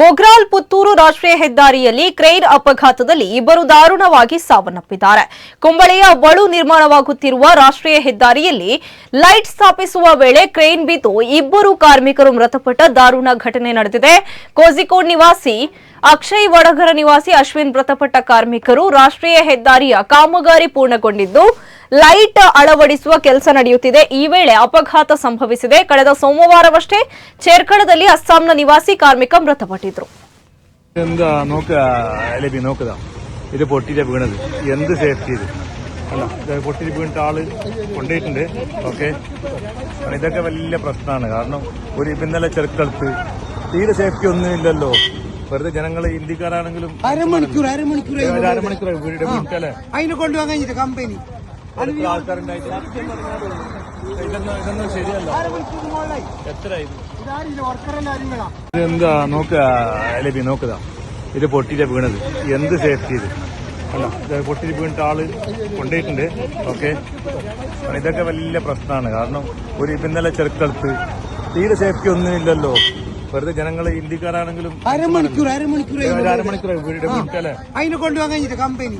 ಮೊಗ್ರಾಲ್ ಪುತ್ತೂರು ರಾಷ್ಟ್ರೀಯ ಹೆದ್ದಾರಿಯಲ್ಲಿ ಕ್ರೇನ್ ಅಪಘಾತದಲ್ಲಿ ಇಬ್ಬರು ದಾರುಣವಾಗಿ ಸಾವನ್ನಪ್ಪಿದ್ದಾರೆ. ಕುಂಬಳೆಯ ಬಳು ನಿರ್ಮಾಣವಾಗುತ್ತಿರುವ ರಾಷ್ಟ್ರೀಯ ಹೆದ್ದಾರಿಯಲ್ಲಿ ಲೈಟ್ ಸ್ಥಾಪಿಸುವ ವೇಳೆ ಕ್ರೇನ್ ಬಿದ್ದು ಇಬ್ಬರು ಕಾರ್ಮಿಕರು ಮೃತಪಟ್ಟ ದಾರುಣ ಘಟನೆ ನಡೆದಿದೆ. ಕೋಜಿಕೋಡ್ ನಿವಾಸಿ ಅಕ್ಷಯ್ ವಡಗರ ನಿವಾಸಿ ಅಶ್ವಿನ್ ಮೃತಪಟ್ಟ ಕಾರ್ಮಿಕರು ರಾಷ್ಟ್ರೀಯ ಹೆದ್ದಾರಿಯ ಕಾಮಗಾರಿ ಪೂರ್ಣಗೊಂಡಿದ್ದು ಲೈಟ್ ಅಳವಡಿಸುವ ಕೆಲಸ ನಡೆಯುತ್ತಿದೆ. ಈ ವೇಳೆ ಅಪಘಾತ ಸಂಭವಿಸಿದೆ. ಕಳೆದ ಸೋಮವಾರವಷ್ಟೇ ಚೇರ್ಕಳದಲ್ಲಿ ಅಸ್ಸಾಂನ ನಿವಾಸಿ ಕಾರ್ಮಿಕ ಮೃತಪಟ್ಟಿದ್ರು. ഇത് പൊട്ടിയിട്ട വീണത് എന്ത് സേഫ്റ്റി ഇത് അല്ല പൊട്ടിയിട്ട് വീണിട്ട് ആൾ കൊണ്ടുപോയിട്ടുണ്ട് ഓക്കെ ഇതൊക്കെ വലിയ പ്രശ്നമാണ് കാരണം ഒരു ഇന്നലെ ചെറുക്കടുത്ത് തീരെ സേഫ്റ്റി ഒന്നും ഇല്ലല്ലോ. വെറുതെ ജനങ്ങൾ ഇന്ത്യക്കാരാണെങ്കിലും അരമണിക്കൂർ അരമണിക്കൂർ അരമണിക്കൂർ വീട്ടിലെ അതിനെ കൊണ്ടുപോകാൻ കമ്പനി ആൾക്കാരുണ്ടായിട്ട്. ഇതൊന്നും ഇതൊന്നും ശരിയല്ല. എത്ര ഇതെന്താ? നോക്കുക ലബി നോക്കുക ഇത്. പൊട്ടിയിട്ട് വീണത്. എന്ത് സേഫ്റ്റി ഇത്? അല്ല പൊട്ടിട്ട് പൊട്ടിയിട്ട് വീണിട്ട് ആൾ കൊണ്ടുപോയിട്ടുണ്ട്. ഓക്കെ. ഇതൊക്കെ വലിയ പ്രശ്നമാണ്. കാരണം ഒരു ഇന്നലെ ചെറുക്കടുത്ത് തീരെ സേഫ്റ്റി ഒന്നുമില്ലല്ലോ വെറുതെ ജനങ്ങൾ ഇന്ത്യക്കാരാണെങ്കിലും അരമണിക്കൂർ അരമണിക്കൂർ അരമണിക്കൂർ വീട് വീട്ടല്ലേ അതിനെ കൊണ്ടുപോകാൻ കഴിഞ്ഞിട്ട് കമ്പനി